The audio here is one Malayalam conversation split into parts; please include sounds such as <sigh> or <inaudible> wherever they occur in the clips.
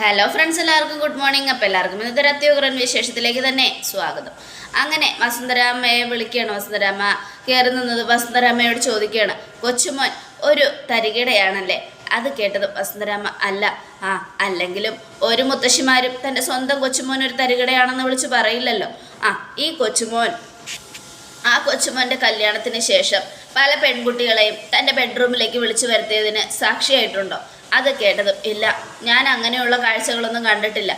ഹലോ ഫ്രണ്ട്സ് എല്ലാവർക്കും ഗുഡ് മോർണിംഗ് അപ്പോൾ എല്ലാവർക്കും ഇന്നത്തെ ഒരു വിശേഷത്തിലേക്ക് തന്നെ സ്വാഗതം. അങ്ങനെ വസന്തരാമയെ വിളിക്കുകയാണ്. വസന്തരാമ കയറി നിന്നത് വസന്തരാമയോട് ചോദിക്കുകയാണ്. കൊച്ചുമോൻ ഒരു തരികിടയാണല്ലേ? അത് കേട്ടത് വസന്തരാമ അല്ല ആ അല്ലെങ്കിലും ഒരു മുത്തശ്ശിമാരും തന്റെ സ്വന്തം കൊച്ചുമോൻ ഒരു തരികിടയാണെന്ന് വിളിച്ച് പറയില്ലല്ലോ. ആ ഈ കൊച്ചുമോൻ ആ കൊച്ചുമോന്റെ കല്യാണത്തിന് ശേഷം പല പെൺകുട്ടികളെയും തന്റെ ബെഡ്റൂമിലേക്ക് വിളിച്ചു വരുത്തിയതിന് സാക്ഷിയായിട്ടുണ്ടോ? അത് കേട്ടതും ഇല്ല. ഞാൻ അങ്ങനെയുള്ള കാഴ്ചകളൊന്നും കണ്ടിട്ടില്ല.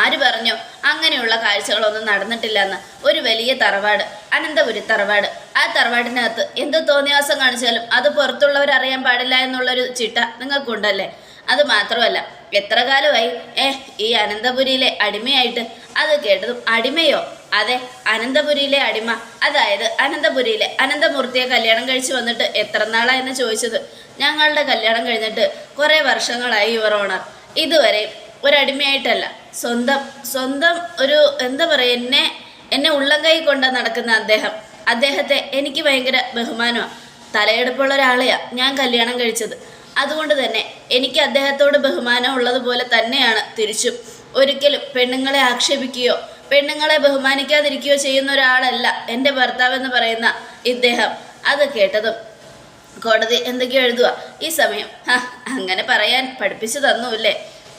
ആര് പറഞ്ഞു അങ്ങനെയുള്ള കാഴ്ചകളൊന്നും നടന്നിട്ടില്ല എന്ന് ഒരു വലിയ തറവാട് അനന്തപുരി തറവാട്. ആ തറവാടിനകത്ത് എന്ത് തോന്നിയാസം കാണിച്ചാലും അത് പുറത്തുള്ളവർ അറിയാൻ പാടില്ല എന്നുള്ളൊരു ചിട്ട നിങ്ങൾക്കുണ്ടല്ലേ? അത് മാത്രമല്ല എത്ര കാലമായി? ഏ ഈ അനന്തപുരിയിലെ അടിമയായിട്ട് അത് കേട്ടതും അടിമയോ? അതെ അനന്തപുരിയിലെ അടിമ. അതായത് അനന്തപുരിയിലെ അനന്തമൂർത്തിയെ കല്യാണം കഴിച്ചു വന്നിട്ട് എത്ര നാളായെന്ന് ചോദിച്ചത്? ഞങ്ങളുടെ കല്യാണം കഴിഞ്ഞിട്ട് കുറേ വർഷങ്ങളായി യുവർ ഓണർ. ഇതുവരെ ഒരടിമയായിട്ടല്ല. സ്വന്തം സ്വന്തം ഒരു എന്താ പറയുക എന്നെ എന്നെ ഉള്ളം കൈ കൊണ്ട് നടക്കുന്ന അദ്ദേഹം. അദ്ദേഹത്തെ എനിക്ക് ഭയങ്കര ബഹുമാനമാണ് തലയെടുപ്പുള്ള ഒരാളെയാണ് ഞാൻ കല്യാണം കഴിച്ചത്. അതുകൊണ്ട് തന്നെ എനിക്ക് അദ്ദേഹത്തോട് ബഹുമാനം ഉള്ളതുപോലെ തന്നെയാണ് തിരിച്ചും. ഒരിക്കലും പെണ്ണുങ്ങളെ ആക്ഷേപിക്കുകയോ പെണ്ണുങ്ങളെ ബഹുമാനിക്കാതിരിക്കുകയോ ചെയ്യുന്ന ഒരാളല്ല എന്റെ ഭർത്താവ് എന്ന് പറയുന്ന ഇദ്ദേഹം. അത് കേട്ടതും കോടതി എന്തൊക്കെയോ എഴുതുക ഈ സമയം അങ്ങനെ പറയാൻ പഠിപ്പിച്ചു തന്നുമില്ലേ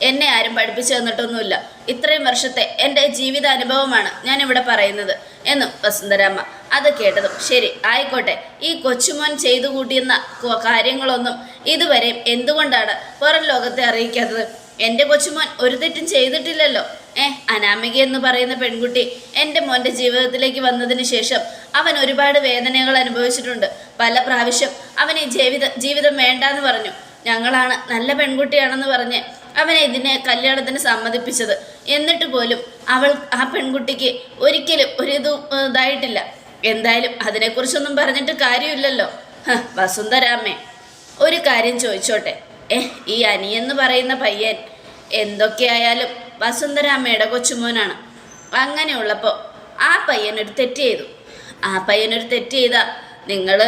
എന്നെ ആരും പഠിപ്പിച്ചു തന്നിട്ടൊന്നുമില്ല. ഇത്രയും വർഷത്തെ എന്റെ ജീവിതാനുഭവമാണ് ഞാൻ ഇവിടെ പറയുന്നത്. എന്നും വസുന്ധരാമ്മ അത് കേട്ടതും ശരി ആയിക്കോട്ടെ. ഈ കൊച്ചുമോൻ ചെയ്തു കൂട്ടിയെന്ന കാര്യങ്ങളൊന്നും ഇതുവരെയും എന്തുകൊണ്ടാണ് പുറം ലോകത്തെ അറിയിക്കാത്തത്? എന്റെ കൊച്ചുമോൻ ഒരു തെറ്റും ചെയ്തിട്ടില്ലല്ലോ. ഏ അനാമിക എന്ന് പറയുന്ന പെൺകുട്ടി എന്റെ മോന്റെ ജീവിതത്തിലേക്ക് വന്നതിന് ശേഷം അവൻ ഒരുപാട് വേദനകൾ അനുഭവിച്ചിട്ടുണ്ട്. പല പ്രാവശ്യം അവന് ജീവിത ജീവിതം വേണ്ടാന്ന് പറഞ്ഞു. ഞങ്ങളാണ് നല്ല പെൺകുട്ടിയാണെന്ന് പറഞ്ഞ് അവനെ ഇതിനെ കല്യാണത്തിന് സമ്മതിപ്പിച്ചത്. എന്നിട്ട് പോലും അവൾ ആ പെൺകുട്ടിക്ക് ഒരിക്കലും ഒരു ഇത് ഇതായിട്ടില്ല. എന്തായാലും അതിനെക്കുറിച്ചൊന്നും പറഞ്ഞിട്ട് കാര്യമില്ലല്ലോ. വസുന്ധരാമേ ഒരു കാര്യം ചോദിച്ചോട്ടെ. ഏ ഈ അനിയെന്ന് പറയുന്ന പയ്യൻ എന്തൊക്കെയായാലും വസുന്ധരാമ്മയുടെ കൊച്ചുമോനാണ്. അങ്ങനെയുള്ളപ്പോൾ ആ പയ്യനൊരു തെറ്റ് ചെയ്തു. ആ പയ്യനൊരു തെറ്റ് ചെയ്താ നിങ്ങൾ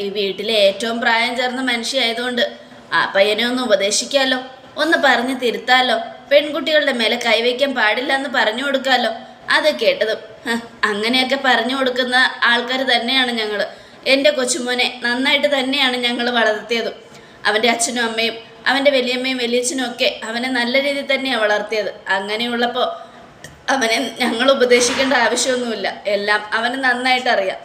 ഈ വീട്ടിലെ ഏറ്റവും പ്രായം ചേർന്ന മനുഷ്യയായതുകൊണ്ട് ആ പയ്യനെ ഒന്ന് ഉപദേശിക്കാമല്ലോ ഒന്ന് പറഞ്ഞ് തിരുത്താലോ പെൺകുട്ടികളുടെ മേലെ കൈവയ്ക്കാൻ പാടില്ല എന്ന് പറഞ്ഞു കൊടുക്കാമല്ലോ അത് കേട്ടതും അങ്ങനെയൊക്കെ പറഞ്ഞു കൊടുക്കുന്ന ആൾക്കാർ തന്നെയാണ് ഞങ്ങൾ എന്റെ കൊച്ചുമോനെ നന്നായിട്ട് തന്നെയാണ് ഞങ്ങൾ വളർത്തിയതും. അവന്റെ അച്ഛനും അമ്മയും അവന്റെ വലിയമ്മയും വലിയച്ഛനും ഒക്കെ അവനെ നല്ല രീതിയിൽ തന്നെയാണ് വളർത്തിയത്. അങ്ങനെയുള്ളപ്പോൾ അവനെ ഞങ്ങൾ ഉപദേശിക്കേണ്ട ആവശ്യമൊന്നുമില്ല. എല്ലാം അവന് നന്നായിട്ട് അറിയാം.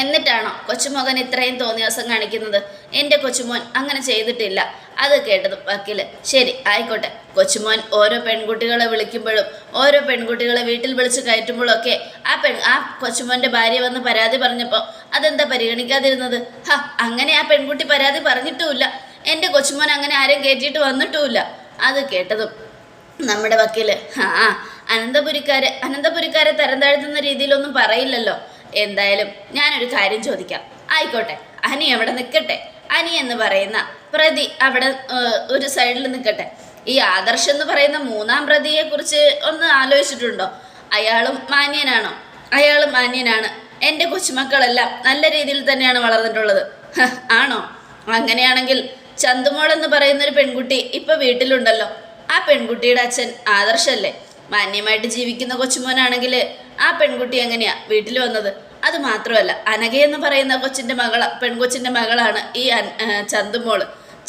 എന്നിട്ടാണോ കൊച്ചുമകൻ ഇത്രയും തോന്നിയാസം കാണിക്കുന്നത്? എന്റെ കൊച്ചുമോൻ അങ്ങനെ ചെയ്തിട്ടില്ല. അത് കേട്ടതും വക്കീൽ ശരി ആയിക്കോട്ടെ. കൊച്ചുമോൻ ഓരോ പെൺകുട്ടികളെ വിളിക്കുമ്പോഴും ഓരോ പെൺകുട്ടികളെ വീട്ടിൽ വിളിച്ച് കയറ്റുമ്പോഴും ഒക്കെ ആ പെൺ ആ കൊച്ചുമോന്റെ ഭാര്യ വന്ന് പരാതി പറഞ്ഞപ്പോൾ അതെന്താ പരിഗണിക്കാതിരുന്നത്? ഹ അങ്ങനെ ആ പെൺകുട്ടി പരാതി പറഞ്ഞിട്ടുമില്ല. എന്റെ കൊച്ചുമോൻ അങ്ങനെ ആരും കയറ്റിയിട്ട് വന്നിട്ടുമില്ല. അത് കേട്ടതും നമ്മുടെ വക്കീൽ ആ അനന്തപുരിക്കാരെ അനന്തപുരിക്കാരെ തരം താഴ്ത്തുന്ന രീതിയിലൊന്നും പറയില്ലല്ലോ. എന്തായാലും ഞാനൊരു കാര്യം ചോദിക്കാം. ആയിക്കോട്ടെ അനി അവിടെ നിൽക്കട്ടെ അനി എന്ന് പറയുന്ന പ്രതി അവിടെ ഒരു സൈഡിൽ നിൽക്കട്ടെ ഈ ആദർശ് എന്ന് പറയുന്ന മൂന്നാം പ്രതിയെ കുറിച്ച് ഒന്ന് ആലോചിച്ചിട്ടുണ്ടോ? അയാളും മാന്യനാണോ? അയാളും മാന്യനാണ്. എന്റെ കൊച്ചുമക്കളെല്ലാം നല്ല രീതിയിൽ തന്നെയാണ് വളർന്നിട്ടുള്ളത്. ആണോ? അങ്ങനെയാണെങ്കിൽ ചന്തുമോൾ എന്ന് പറയുന്ന ഒരു പെൺകുട്ടി ഇപ്പൊ വീട്ടിലുണ്ടല്ലോ. ആ പെൺകുട്ടിയുടെ അച്ഛൻ ആദർശല്ലേ? മാന്യമായിട്ട് ജീവിക്കുന്ന കൊച്ചുമോനാണെങ്കിൽ ആ പെൺകുട്ടി എങ്ങനെയാ വീട്ടിൽ വന്നത്? അത് മാത്രമല്ല അനഘ എന്ന് പറയുന്ന കൊച്ചിന്റെ മകള പെൺകൊച്ചിന്റെ മകളാണ് ഈ ചന്തുമോൾ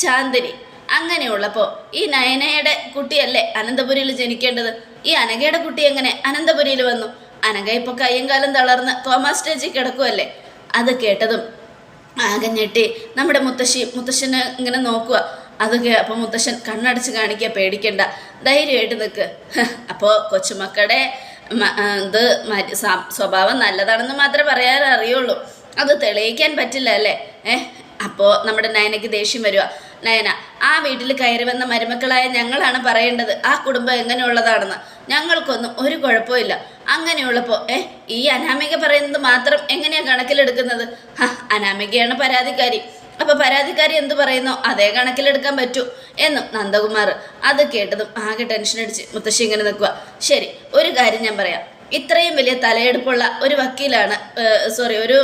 ചാന്ദിനി. അങ്ങനെയുള്ളപ്പോൾ ഈ നയനയുടെ കുട്ടിയല്ലേ അനന്തപുരിയിൽ ജനിക്കേണ്ടത്? ഈ അനഘയുടെ കുട്ടി എങ്ങനെ അനന്തപുരിയിൽ വന്നു? അനഘ ഇപ്പോൾ കയ്യും കാലം തളർന്ന് കോമാ സ്റ്റേജിൽ കിടക്കുമല്ലേ അത് കേട്ടതും ആകെ ഞെട്ടി. നമ്മുടെ മുത്തശ്ശി മുത്തശ്ശനെ ഇങ്ങനെ നോക്കുക അതൊക്കെ അപ്പോൾ മുത്തശ്ശൻ കണ്ണടച്ച് കാണിക്കുക പേടിക്കണ്ട. ധൈര്യമായിട്ട് നിൽക്ക് അപ്പോൾ കൊച്ചുമക്കളുടെ ഇത് സ്വഭാവം നല്ലതാണെന്ന് മാത്രമേ പറയാൻ അറിയുള്ളൂ. അത് തെളിയിക്കാൻ പറ്റില്ല അല്ലേ? ഏഹ് അപ്പോൾ നമ്മുടെ നയനയ്ക്ക് ദേഷ്യം വരിക. നയന ആ വീട്ടിൽ കയറി വന്ന മരുമക്കളായ ഞങ്ങളാണ് പറയേണ്ടത്. ആ കുടുംബം എങ്ങനെയുള്ളതാണെന്ന്. ഞങ്ങൾക്കൊന്നും ഒരു കുഴപ്പമില്ല അങ്ങനെയുള്ളപ്പോൾ ഏ ഈ അനാമിക പറയുന്നത് മാത്രം എങ്ങനെയാണ് കണക്കിലെടുക്കുന്നത്? അനാമികയാണ് പരാതിക്കാരി. അപ്പൊ പരാതിക്കാരി എന്ത് പറയുന്നോ? അതേ കണക്കിലെടുക്കാൻ പറ്റൂ എന്നും നന്ദകുമാർ അത് കേട്ടതും ആകെ ടെൻഷൻ അടിച്ച് മുത്തശ്ശി ഇങ്ങനെ നിൽക്കുക. ശരി ഒരു കാര്യം ഞാൻ പറയാം. ഇത്രയും വലിയ തലയെടുപ്പുള്ള ഒരു വക്കീലാണ് സോറി ഒരു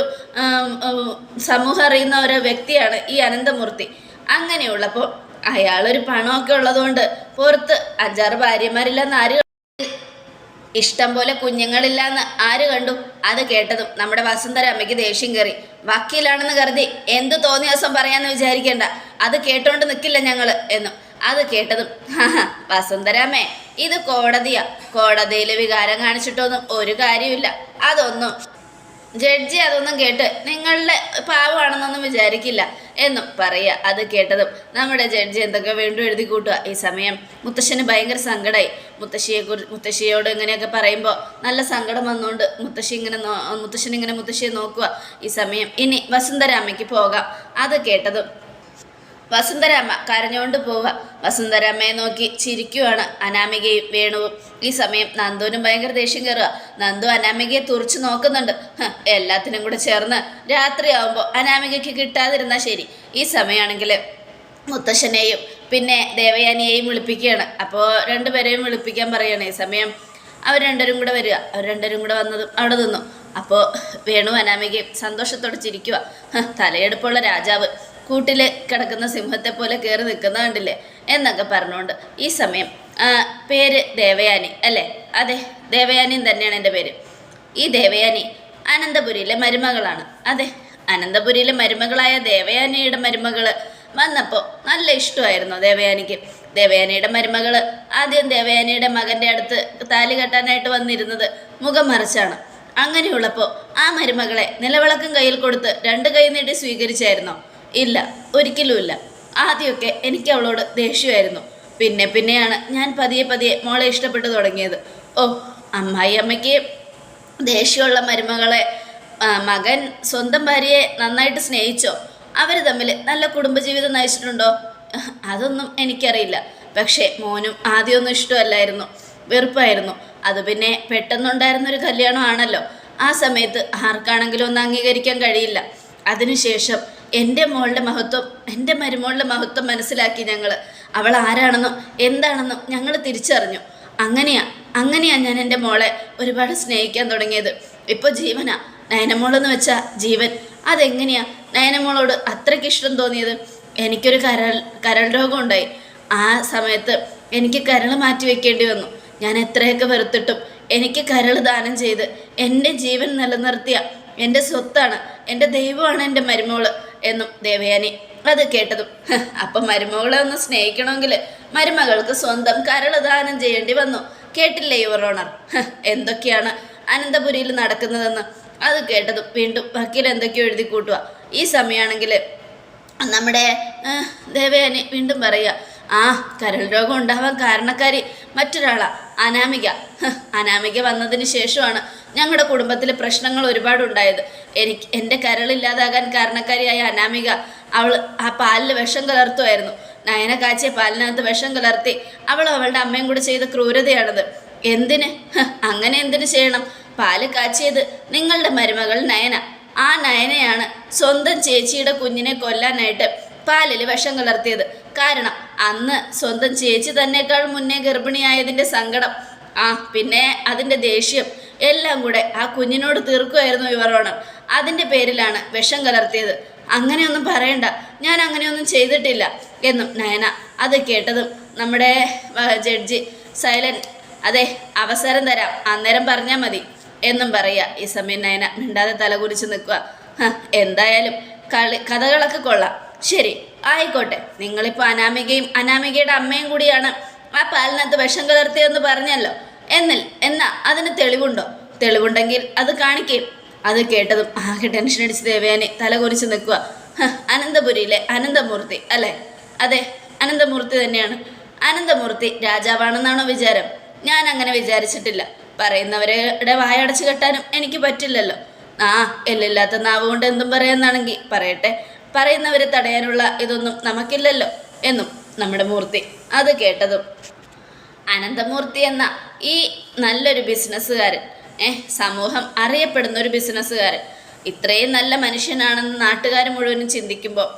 സമൂഹ അറിയുന്ന ഒരു വ്യക്തിയാണ് ഈ അനന്തമൂർത്തി. അങ്ങനെയുള്ളപ്പോൾ അയാളൊരു പണമൊക്കെ ഉള്ളതുകൊണ്ട് പുറത്ത് അഞ്ചാറ് ഭാര്യമാരില്ലെന്ന് ആര് ഇഷ്ടം പോലെ കുഞ്ഞുങ്ങളില്ലാന്ന് ആര് കണ്ടു? അത് കേട്ടതും നമ്മുടെ വസുന്ധര അമ്മയ്ക്ക് ദേഷ്യം കയറി. വക്കീലാണെന്ന് കരുതി എന്ത് തോന്നിയ ദിവസം പറയാന്ന് വിചാരിക്കേണ്ട. അത് കേട്ടോണ്ട് നിൽക്കില്ല ഞങ്ങൾ എന്നും. അത് കേട്ടതും <laughs> "ഹാഹാ, വസുന്ധരാമ്മേ ഇത് കോടതിയാ. കോടതിയിൽ വികാരം കാണിച്ചിട്ടൊന്നും ഒരു കാര്യമില്ല അതൊന്നും. ജഡ്ജി അതൊന്നും കേട്ട് നിങ്ങളുടെ പാവമാണെന്നൊന്നും വിചാരിക്കില്ല എന്നും പറയുക അത് കേട്ടതും നമ്മുടെ ജഡ്ജി എന്തൊക്കെ വീണ്ടും എഴുതി കൂട്ടുക ഈ സമയം മുത്തശ്ശന് ഭയങ്കര സങ്കടമായി മുത്തശ്ശിയെ കുറി മുത്തശ്ശിയോട് ഇങ്ങനെയൊക്കെ പറയുമ്പോൾ നല്ല സങ്കടം വന്നുകൊണ്ട് മുത്തശ്ശി ഇങ്ങനെ മുത്തശ്ശൻ ഇങ്ങനെ മുത്തശ്ശിയെ നോക്കുക ഈ സമയം ഇനി വസുന്ധരാമയ്ക്ക് പോകാം. അത് കേട്ടതും വസുന്ധരാമ്മ കരഞ്ഞുകൊണ്ട് പോവുക. വസുന്ധരാമ്മയെ നോക്കി ചിരിക്കുവാണ് അനാമികയും വേണുവും. ഈ സമയം നന്ദുവിനും ഭയങ്കര ദേഷ്യം കയറുക നന്ദു അനാമികയെ തുറച്ചു നോക്കുന്നുണ്ട്. എല്ലാത്തിനും കൂടെ ചേർന്ന് രാത്രിയാവുമ്പോൾ അനാമികയ്ക്ക് കിട്ടാതിരുന്നാൽ ശരി. ഈ സമയമാണെങ്കിൽ മുത്തശ്ശനെയും പിന്നെ ദേവയാനിയെയും വിളിപ്പിക്കുകയാണ്. അപ്പോൾ രണ്ടുപേരെയും വിളിപ്പിക്കാൻ പറയുകയാണ് ഈ സമയം അവർ രണ്ടുപേരും കൂടെ വരിക. അവർ രണ്ടുപേരും കൂടെ വന്നതും അവിടെ നിന്നു. അപ്പോൾ വേണു അനാമികയും സന്തോഷത്തോടെ ചിരിക്കുക തലയെടുപ്പുള്ള രാജാവ്. കൂട്ടിൽ കിടക്കുന്ന സിംഹത്തെ പോലെ കയറി നിൽക്കുന്ന കണ്ടില്ലേ? എന്നൊക്കെ പറഞ്ഞുകൊണ്ട് ഈ സമയം പേര് ദേവയാനി അല്ലേ? അതെ ദേവയാനിയും തന്നെയാണ് എന്റെ പേര്. ഈ ദേവയാനി അനന്തപുരിയിലെ മരുമകളാണ്. അതെ അനന്തപുരിയിലെ മരുമകളായ ദേവയാനിയുടെ മരുമകൾ വന്നപ്പോൾ നല്ല ഇഷ്ടമായിരുന്നു ദേവയാനിക്ക്. ദേവയാനിയുടെ മരുമകൾ ആദ്യം ദേവയാനിയുടെ മകന്റെ അടുത്ത് താലി കെട്ടാനായിട്ട് വന്നിരുന്നത് മുഖം മറിച്ചാണ്. അങ്ങനെയുള്ളപ്പോൾ ആ മരുമകളെ നിലവിളക്കും കയ്യിൽ കൊടുത്ത് രണ്ട് കൈ നീട്ടി സ്വീകരിച്ചായിരുന്നോ? ഇല്ല ഒരിക്കലുമില്ല ആദ്യമൊക്കെ എനിക്ക് അവളോട് ദേഷ്യമായിരുന്നു. പിന്നെ പിന്നെയാണ് ഞാൻ പതിയെ പതിയെ മോളെ ഇഷ്ടപ്പെട്ടു തുടങ്ങിയത്. ഓ അമ്മായി അമ്മയ്ക്ക് ദേഷ്യമുള്ള മരുമകളെ മകൻ സ്വന്തം ഭാര്യയെ നന്നായിട്ട് സ്നേഹിച്ചോ? അവർ തമ്മിൽ നല്ല കുടുംബജീവിതം നയിച്ചിട്ടുണ്ടോ? അതൊന്നും എനിക്കറിയില്ല. പക്ഷേ മോനും ആദ്യമൊന്നും ഇഷ്ടമല്ലായിരുന്നു. വെറുപ്പായിരുന്നു. അത് പിന്നെ പെട്ടെന്നുണ്ടായിരുന്നൊരു കല്യാണമാണല്ലോ. ആ സമയത്ത് ആർക്കാണെങ്കിലും ഒന്ന് അംഗീകരിക്കാൻ കഴിയില്ല. അതിനുശേഷം എന്റെ മോളുടെ മഹത്വം എന്റെ മരുമോളുടെ മഹത്വം മനസ്സിലാക്കി ഞങ്ങൾ അവൾ ആരാണെന്നും എന്താണെന്നും ഞങ്ങൾ തിരിച്ചറിഞ്ഞു. അങ്ങനെയാ അങ്ങനെയാ ഞാൻ എന്റെ മോളെ ഒരുപാട് സ്നേഹിക്കാൻ തുടങ്ങിയത്. ഇപ്പോൾ ജീവനാ. നയനമോളെന്ന് വെച്ചാൽ ജീവൻ. അതെങ്ങനെയാ? നയനമോളോട് അത്രയ്ക്ക് ഇഷ്ടം തോന്നിയത്? എനിക്കൊരു കരൾ കരൾ രോഗം ഉണ്ടായി ആ സമയത്ത് എനിക്ക് കരൾ മാറ്റി വെക്കേണ്ടി വന്നു. ഞാൻ എത്രയൊക്കെ വെറുത്തിട്ടും എനിക്ക് കരൾ ദാനം ചെയ്ത് എന്റെ ജീവൻ നിലനിർത്തിയ എന്റെ സ്വത്താണ് എന്റെ ദൈവമാണ് എന്റെ മരുമോൾ. എന്നും ദേവയാനി അത് കേട്ടതും. അപ്പൊ മരുമകളെ ഒന്ന് സ്നേഹിക്കണമെങ്കിൽ മരുമകൾക്ക് സ്വന്തം കരൾ ദാനം ചെയ്യേണ്ടി വന്നു. കേട്ടില്ലേ യുവർ ഓണർ? എന്തൊക്കെയാണ് അനന്തപുരിയിൽ നടക്കുന്നതെന്ന്? അത് കേട്ടതും വീണ്ടും വക്കീൽ എന്തൊക്കെയോ എഴുതി കൂട്ടുക ഈ സമയമാണെങ്കിൽ നമ്മുടെ ദേവയാനി വീണ്ടും പറയുക ആ കരൾ രോഗം ഉണ്ടാവാൻ കാരണക്കാരി മറ്റൊരാളാ. അനാമിക. അനാമിക വന്നതിന് ശേഷമാണ് ഞങ്ങളുടെ കുടുംബത്തിൽ പ്രശ്നങ്ങൾ ഒരുപാടുണ്ടായത്. എനിക്ക് എന്റെ കരളില്ലാതാകാൻ കാരണക്കാരിയായ അനാമിക അവൾ ആ പാലിൽ വിഷം കലർത്തുമായിരുന്നു. നയന കാച്ചിയ പാലിനകത്ത് വിഷം കലർത്തി അവൾ അവളുടെ അമ്മയും കൂടെ ചെയ്ത ക്രൂരതയാണത്. എന്തിന്? അങ്ങനെ എന്തിന് ചെയ്യണം? പാൽ കാച്ചിയത് നിങ്ങളുടെ മരുമകൾ നയന. ആ നയനയാണ് സ്വന്തം ചേച്ചിയുടെ കുഞ്ഞിനെ കൊല്ലാനായിട്ട് പാലിൽ വിഷം കലർത്തിയത്. കാരണം അന്ന് സ്വന്തം ചേച്ചി തന്നെക്കാൾ മുന്നേ ഗർഭിണിയായതിന്റെ സങ്കടം. ആ പിന്നെ അതിന്റെ ദേഷ്യം എല്ലാം കൂടെ ആ കുഞ്ഞിനോട് തീർക്കുമായിരുന്നു ഇവരോണം അതിന്റെ പേരിലാണ് വിഷം കലർത്തിയത്. അങ്ങനെയൊന്നും പറയണ്ട. ഞാൻ അങ്ങനെയൊന്നും ചെയ്തിട്ടില്ല എന്നും നയന അത് കേട്ടതും നമ്മുടെ ജഡ്ജി സൈലന്റ് അതെ അവസരം തരാം. അന്നേരം പറഞ്ഞാൽ മതി എന്നും പറയുക. ഈ സമയം നയന മിണ്ടാതെ തലകുരിച്ച് നിൽക്കുക. എന്തായാലും കളി കഥകളൊക്കെ കൊള്ളാം. ശരി. ആയിക്കോട്ടെ. നിങ്ങളിപ്പോൾ അനാമികയും അനാമികയുടെ അമ്മയും കൂടിയാണ്. ആ പാലിനകത്ത് വിഷം കലർത്തിയെന്ന് പറഞ്ഞല്ലോ. എന്നിൽ എന്നാ അതിന് തെളിവുണ്ടോ? തെളിവുണ്ടെങ്കിൽ അത് കാണിക്കുകയും അത് കേട്ടതും ആകെ ടെൻഷൻ അടിച്ച് ദേവയാനി തലകുരിച്ച് നിൽക്കുക "ഹ, അനന്തപുരിയിലെ അനന്തമൂർത്തി അല്ലേ? അതെ അനന്തമൂർത്തി തന്നെയാണ്. അനന്തമൂർത്തി രാജാവാണെന്നാണോ വിചാരം? ഞാൻ അങ്ങനെ വിചാരിച്ചിട്ടില്ല. പറയുന്നവരുടെ വായടച്ചു കെട്ടാനും എനിക്ക് പറ്റില്ലല്ലോ. ആ എല്ലില്ലാത്ത നാവ് കൊണ്ട് എന്തും പറയാന്നാണെങ്കിൽ പറയട്ടെ. പറയുന്നവരെ തടയാനുള്ള ഇതൊന്നും നമുക്കില്ലല്ലോ എന്നും നമ്മുടെ മൂർത്തി അത് കേട്ടതും. അനന്തമൂർത്തി എന്ന ഈ നല്ലൊരു ബിസിനസ്സുകാരൻ ഏഹ് സമൂഹം അറിയപ്പെടുന്ന ഒരു ബിസിനസ്സുകാരൻ ഇത്രയും നല്ല മനുഷ്യനാണെന്ന് നാട്ടുകാർ മുഴുവനും ചിന്തിക്കുമ്പോൾ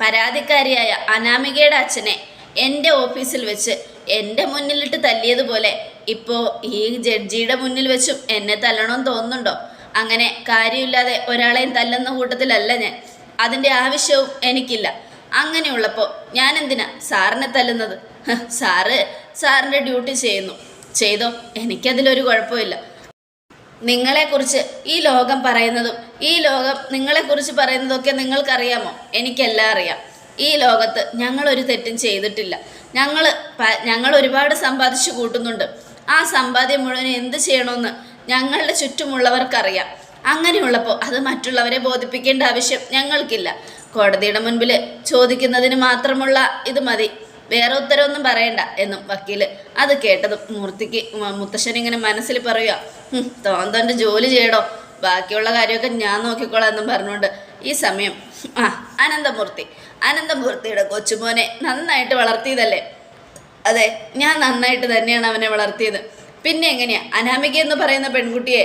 പരാതിക്കാരിയായ അനാമികയുടെ അച്ഛനെ എന്റെ ഓഫീസിൽ വെച്ച് എന്റെ മുന്നിലിട്ട് തല്ലിയതുപോലെ ഇപ്പോൾ ഈ ജഡ്ജിയുടെ മുന്നിൽ വെച്ചും എന്നെ തല്ലണമെന്ന് തോന്നുന്നുണ്ടോ? അങ്ങനെ കാര്യമില്ലാതെ ഒരാളെയും തല്ലുന്ന കൂട്ടത്തിലല്ല ഞാൻ. അതിന്റെ ആവശ്യവും എനിക്കില്ല. അങ്ങനെയുള്ളപ്പോൾ ഞാൻ എന്തിനാ സാറിനെ തല്ലുന്നത്? സാറ് സാറിന്റെ ഡ്യൂട്ടി ചെയ്യുന്നു. ചെയ്തോ എനിക്കതിലൊരു കുഴപ്പമില്ല. നിങ്ങളെക്കുറിച്ച് ഈ ലോകം പറയുന്നതും ഈ ലോകം നിങ്ങളെക്കുറിച്ച് പറയുന്നതൊക്കെ നിങ്ങൾക്കറിയാമോ? എനിക്കെല്ലാം അറിയാം. ഈ ലോകത്ത് ഞങ്ങളൊരു തെറ്റും ചെയ്തിട്ടില്ല. ഞങ്ങൾ ഞങ്ങൾ ഒരുപാട് സമ്പാദിച്ചു കൂട്ടുന്നുണ്ട്. ആ സമ്പാദ്യം മുഴുവൻ എന്ത് ചെയ്യണമെന്ന് ഞങ്ങളുടെ ചുറ്റുമുള്ളവർക്കറിയാം. അങ്ങനെയുള്ളപ്പോൾ അത് മറ്റുള്ളവരെ ബോധിപ്പിക്കേണ്ട ആവശ്യം ഞങ്ങൾക്കില്ല. കോടതിയുടെ മുൻപിൽ ചോദിക്കുന്നതിന് മാത്രമുള്ള ഇത് മതി. വേറെ ഉത്തരവൊന്നും പറയണ്ട എന്നും വക്കീൽ അത് കേട്ടതും മൂർത്തിക്ക് മുത്തശ്ശൻ ഇങ്ങനെ മനസ്സിൽ പറയുക "ഹും, തന്റെ ജോലി ചെയ്യടോ. ബാക്കിയുള്ള കാര്യമൊക്കെ ഞാൻ നോക്കിക്കോളാം എന്നും പറഞ്ഞുകൊണ്ട് ഈ സമയം ആ അനന്തമൂർത്തി അനന്തമൂർത്തിയുടെ കൊച്ചുമോനെ നന്നായിട്ട് വളർത്തിയതല്ലേ? അതെ ഞാൻ നന്നായിട്ട് തന്നെയാണ് അവനെ വളർത്തിയത്. പിന്നെ എങ്ങനെയാ? അനാമിക എന്ന് പറയുന്ന പെൺകുട്ടിയെ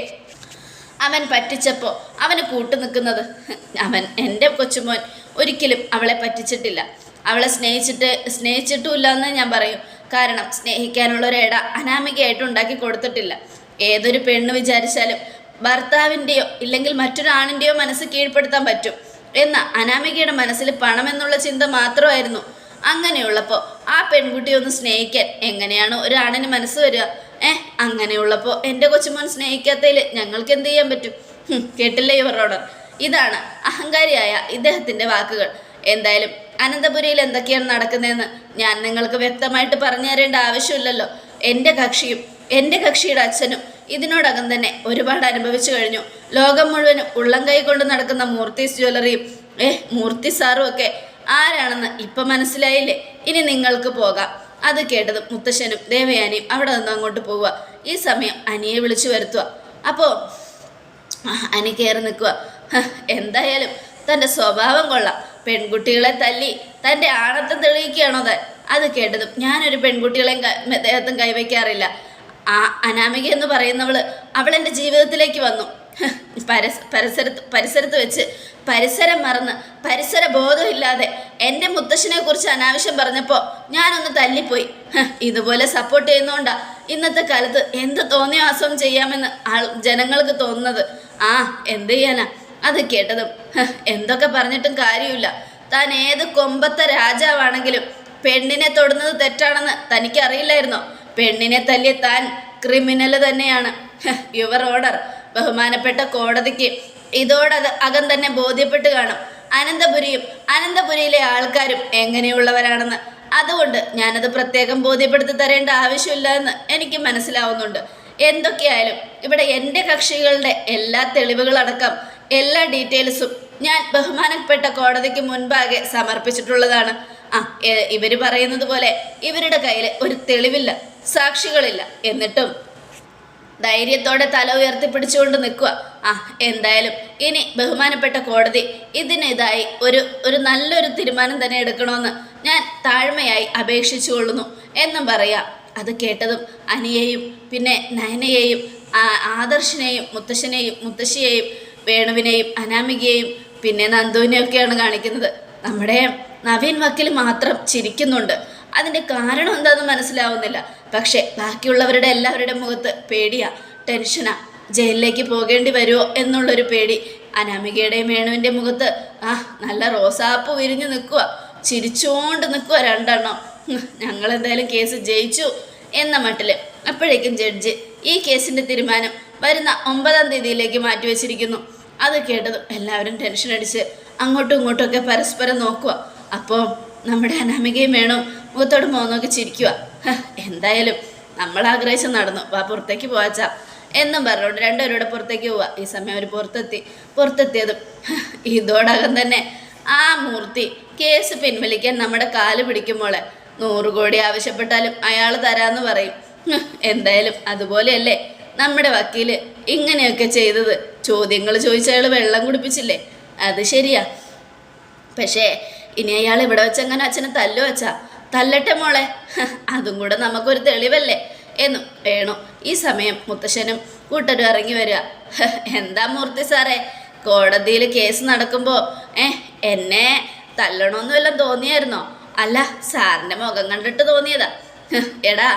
അവൻ പറ്റിച്ചപ്പോൾ അവന് കൂട്ടു നിൽക്കുന്നത്. അവൻ എന്റെ കൊച്ചുമോൻ ഒരിക്കലും അവളെ പറ്റിച്ചിട്ടില്ല. അവളെ സ്നേഹിച്ചിട്ട് സ്നേഹിച്ചിട്ടുമില്ല എന്ന് ഞാൻ പറയും. കാരണം സ്നേഹിക്കാനുള്ള ഒരു ഇട അനാമികയായിട്ട് ഉണ്ടാക്കി കൊടുത്തിട്ടില്ല. ഏതൊരു പെണ്ണ് വിചാരിച്ചാലും ഭർത്താവിന്റെയോ ഇല്ലെങ്കിൽ മറ്റൊരാണിന്റെയോ മനസ്സ് കീഴ്പ്പെടുത്താൻ പറ്റും. എന്ന അനാമികയുടെ മനസ്സിൽ പണമെന്നുള്ള ചിന്ത മാത്രമായിരുന്നു. അങ്ങനെയുള്ളപ്പോൾ ആ പെൺകുട്ടിയെ ഒന്ന് സ്നേഹിക്കാൻ എങ്ങനെയാണ് ഒരാണിന് മനസ്സ് വരിക? അങ്ങനെയുള്ളപ്പോൾ എന്റെ കൊച്ചുമോൻ സ്നേഹിക്കാത്തതിൽ ഞങ്ങൾക്ക് എന്ത് ചെയ്യാൻ പറ്റും? കേട്ടില്ലേ ഇവരോട് ഇതാണ് അഹങ്കാരിയായ ഇദ്ദേഹത്തിന്റെ വാക്കുകൾ. എന്തായാലും അനന്തപുരിയിൽ എന്തൊക്കെയാണ് നടക്കുന്നതെന്ന് ഞാൻ നിങ്ങൾക്ക് വ്യക്തമായിട്ട് പറഞ്ഞു തരേണ്ട ആവശ്യമില്ലല്ലോ. എന്റെ കക്ഷിയും എന്റെ കക്ഷിയുടെ അച്ഛനും ഇതിനോടകം തന്നെ ഒരുപാട് അനുഭവിച്ചു കഴിഞ്ഞു. ലോകം മുഴുവനും ഉള്ളം കൈ കൊണ്ട് നടക്കുന്ന മൂർത്തീസ് ജ്വല്ലറിയും ഏഹ് മൂർത്തി സാറും ഒക്കെ ആരാണെന്ന് ഇപ്പം മനസ്സിലായില്ലേ? ഇനി നിങ്ങൾക്ക് പോകാം. അത് കേട്ടത് മുത്തശ്ശനും ദേവയാനിയും അവിടെ നിന്ന് അങ്ങോട്ട് പോവുക. ഈ സമയം അനിയെ വിളിച്ചു വരുത്തുക. അപ്പോൾ അനി കയറി നിൽക്കുക. എന്തായാലും തന്റെ സ്വഭാവം കൊള്ളാം. പെൺകുട്ടികളെ തല്ലി തന്റെ ആണത്തം തെളിയിക്കുകയാണോ താൻ അത് കേട്ടതും ഞാനൊരു പെൺകുട്ടികളെയും ദേഹത്തും കൈവയ്ക്കാറില്ല. ആ അനാമിക എന്ന് പറയുന്നവൾ അവൾ എന്റെ ജീവിതത്തിലേക്ക് വന്നു. <laughs> പരസ് പരിസരത്ത് പരിസരത്ത് വെച്ച് പരിസരം മറന്ന് പരിസര ബോധമില്ലാതെ എന്റെ മുത്തശ്ശനെ കുറിച്ച് അനാവശ്യം പറഞ്ഞപ്പോൾ ഞാനൊന്ന് തല്ലിപ്പോയി. ഇതുപോലെ സപ്പോർട്ട് ചെയ്യുന്നോണ്ടാ ഇന്നത്തെ കാലത്ത് എന്ത് തോന്നിയ ആസ്വം ചെയ്യാമെന്ന് ആൾ ജനങ്ങൾക്ക് തോന്നുന്നത്. ആ എന്ത് ചെയ്യാനാ? അത് കേട്ടതും എന്തൊക്കെ പറഞ്ഞിട്ടും കാര്യമില്ല. താൻ ഏത് കൊമ്പത്തെ രാജാവാണെങ്കിലും പെണ്ണിനെ തൊടുന്നത് തെറ്റാണെന്ന് തനിക്കറിയില്ലായിരുന്നോ. പെണ്ണിനെ തല്ലിയ താൻ ക്രിമിനൽ തന്നെയാണ്. യുവർ ഓർഡർ ബഹുമാനപ്പെട്ട കോടതിക്ക് ഇതോടത് അകം തന്നെ ബോധ്യപ്പെട്ട് കാണും. അനന്തപുരിയും അനന്തപുരിയിലെ ആൾക്കാരും എങ്ങനെയുള്ളവരാണെന്ന്. അതുകൊണ്ട് ഞാനത് പ്രത്യേകം ബോധ്യപ്പെടുത്തി തരേണ്ട ആവശ്യമില്ല എന്ന് എനിക്ക് മനസ്സിലാവുന്നുണ്ട്. എന്തൊക്കെയായാലും ഇവിടെ എന്റെ കക്ഷികളുടെ എല്ലാ തെളിവുകളടക്കം എല്ലാ ഡീറ്റെയിൽസും ഞാൻ ബഹുമാനപ്പെട്ട കോടതിക്ക് മുൻപാകെ സമർപ്പിച്ചിട്ടുള്ളതാണ്. ആ ഇവർ പറയുന്നത് പോലെ ഇവരുടെ കയ്യിൽ ഒരു തെളിവില്ല സാക്ഷികളില്ല. എന്നിട്ടും ധൈര്യത്തോടെ തല ഉയർത്തി പിടിച്ചുകൊണ്ട് നിൽക്കുക. ആ എന്തായാലും ഇനി ബഹുമാനപ്പെട്ട കോടതി ഇതിനെതിരായി ഒരു ഒരു നല്ലൊരു തീരുമാനം തന്നെ എടുക്കണമെന്ന് ഞാൻ താഴ്മയായി അപേക്ഷിച്ചു കൊള്ളുന്നു എന്നും പറയാം. അത് കേട്ടതും അനിയെയും പിന്നെ നയനയെയും ആദർശിനെയും മുത്തശ്ശനെയും മുത്തശ്ശിയെയും വേണുവിനെയും അനാമികയെയും പിന്നെ നന്ദുവിനെയൊക്കെയാണ് കാണിക്കുന്നത്. നമ്മുടെ നവീൻ വക്കീൽ മാത്രം ചിരിക്കുന്നുണ്ട്. അതിന്റെ കാരണം എന്താണെന്ന് മനസ്സിലാവുന്നില്ല. പക്ഷേ ബാക്കിയുള്ളവരുടെ എല്ലാവരുടെ മുഖത്ത് പേടിയാ ടെൻഷനാ. ജയിലിലേക്ക് പോകേണ്ടി വരുമോ എന്നുള്ളൊരു പേടി. അനാമികയുടെയും വേണുവിന്റെ മുഖത്ത് ആ നല്ല റോസാപ്പ് വിരിഞ്ഞു നിൽക്കുക ചിരിച്ചുകൊണ്ട് നിൽക്കുക രണ്ടെണ്ണം. ഞങ്ങൾ എന്തായാലും കേസ് ജയിച്ചു എന്ന മട്ടിൽ. അപ്പോഴേക്കും ജഡ്ജ് ഈ കേസിന്റെ തീരുമാനം വരുന്ന ഒമ്പതാം തീയതിയിലേക്ക് മാറ്റിവെച്ചിരിക്കുന്നു. അത് കേട്ടതും എല്ലാവരും ടെൻഷൻ അടിച്ച് അങ്ങോട്ടും ഇങ്ങോട്ടും ഒക്കെ പരസ്പരം നോക്കുക അപ്പോൾ നമ്മുടെ അനാമികയും വേണം മുഖത്തോട് മോന്നൊക്കെ ചിരിക്കുക എന്തായാലും നമ്മൾ ആഗ്രഹിച്ച് നടന്നു. വാ പുറത്തേക്ക് പോവാച്ചാ എന്നും പറഞ്ഞോണ്ട് രണ്ടുപേരോടെ പുറത്തേക്ക് പോവാ. ഈ സമയം അവർ പുറത്തെത്തി പുറത്തെത്തിയതും ഇതോടകം തന്നെ ആ മൂർത്തി കേസ് പിൻവലിക്കാൻ നമ്മുടെ കാൽ പിടിക്കുമ്പോളെ നൂറ് കോടി ആവശ്യപ്പെട്ടാലും അയാൾ തരാന്ന് പറയും. എന്തായാലും അതുപോലെയല്ലേ നമ്മുടെ വക്കീൽ ഇങ്ങനെയൊക്കെ ചെയ്തത്. ചോദ്യങ്ങൾ ചോദിച്ച അയാൾ വെള്ളം കുടിപ്പിച്ചില്ലേ? അത് ശരിയാ. പക്ഷേ ഇനി അയാൾ ഇവിടെ വെച്ച് അങ്ങനെ അച്ഛനെ തല്ലു വെച്ചാ തല്ലട്ടെ മോളെ. അതും കൂടെ നമുക്കൊരു തെളിവല്ലേ? എന്നും വേണു? ഈ സമയം മുത്തശ്ശനും കൂട്ടരും ഇറങ്ങി വരിക. എന്താ മൂർത്തി സാറേ? കോടതിയിൽ കേസ് നടക്കുമ്പോൾ ഏ എന്നെ തല്ലണമെന്ന് വല്ലതും തോന്നിയായിരുന്നോ? അല്ല സാറിന്റെ മുഖം കണ്ടിട്ട് തോന്നിയതാ. എടാ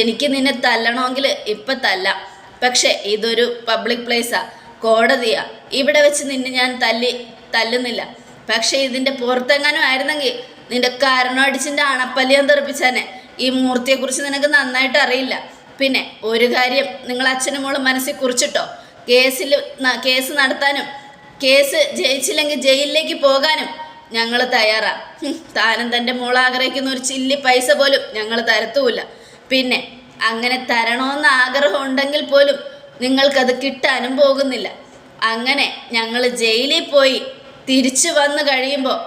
എനിക്ക് നിന്നെ തല്ലണമെങ്കിൽ ഇപ്പം തല്ലാം. പക്ഷേ ഇതൊരു പബ്ലിക് പ്ലേസാ കോടതിയാ. ഇവിടെ വെച്ച് നിന്നെ ഞാൻ തല്ലി തല്ലുന്നില്ല. പക്ഷേ ഇതിന്റെ പുറത്തെങ്ങാനും ആയിരുന്നെങ്കിൽ നിന്റെ കാരണമടിച്ചിന്റെ അണപ്പല്ലിയാൻ തെറിപ്പിച്ചാനെ ഈ മൂർത്തിയെ കുറിച്ച് നിനക്ക് നന്നായിട്ട് അറിയില്ല. പിന്നെ ഒരു കാര്യം നിങ്ങൾ അച്ഛനും മോളും മനസ്സിൽ കുറിച്ചിട്ടോ? കേസിൽ കേസ് നടത്താനും കേസ് ജയിച്ചില്ലെങ്കിൽ ജയിലിലേക്ക് പോകാനും ഞങ്ങൾ തയ്യാറാ. താനും തന്റെ മോൾ ആഗ്രഹിക്കുന്ന ഒരു ചില്ലി പൈസ പോലും ഞങ്ങൾ തരത്തുമില്ല. പിന്നെ അങ്ങനെ തരണമെന്ന് ആഗ്രഹം ഉണ്ടെങ്കിൽ പോലും നിങ്ങൾക്കത് കിട്ടാനും പോകുന്നില്ല. അങ്ങനെ ഞങ്ങൾ ജയിലിൽ പോയി തിരിച്ചു വന്നു കഴിയുമ്പോൾ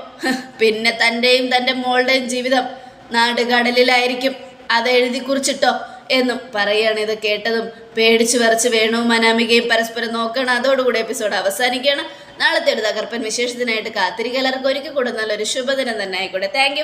പിന്നെ തന്റെയും തന്റെ മോളുടെയും ജീവിതം നാടുകടലിലായിരിക്കും. അത് എഴുതി കുറിച്ചിട്ടോ എന്നും പറയുകയാണ്. ഇത് കേട്ടതും പേടിച്ചു വിറച്ച് വേണുവും അനാമികയും പരസ്പരം നോക്കണം അതോടുകൂടി എപ്പിസോഡ് അവസാനിക്കുകയാണ്. നാളത്തെ ഒരു തകർപ്പൻ വിശേഷത്തിനായിട്ട് കാത്തിരിക്കുക. എല്ലാവർക്കും ഒരിക്കൽ കൂടെ നല്ലൊരു ശുഭദിനം തന്നെ ആയിക്കോട്ടെ. താങ്ക്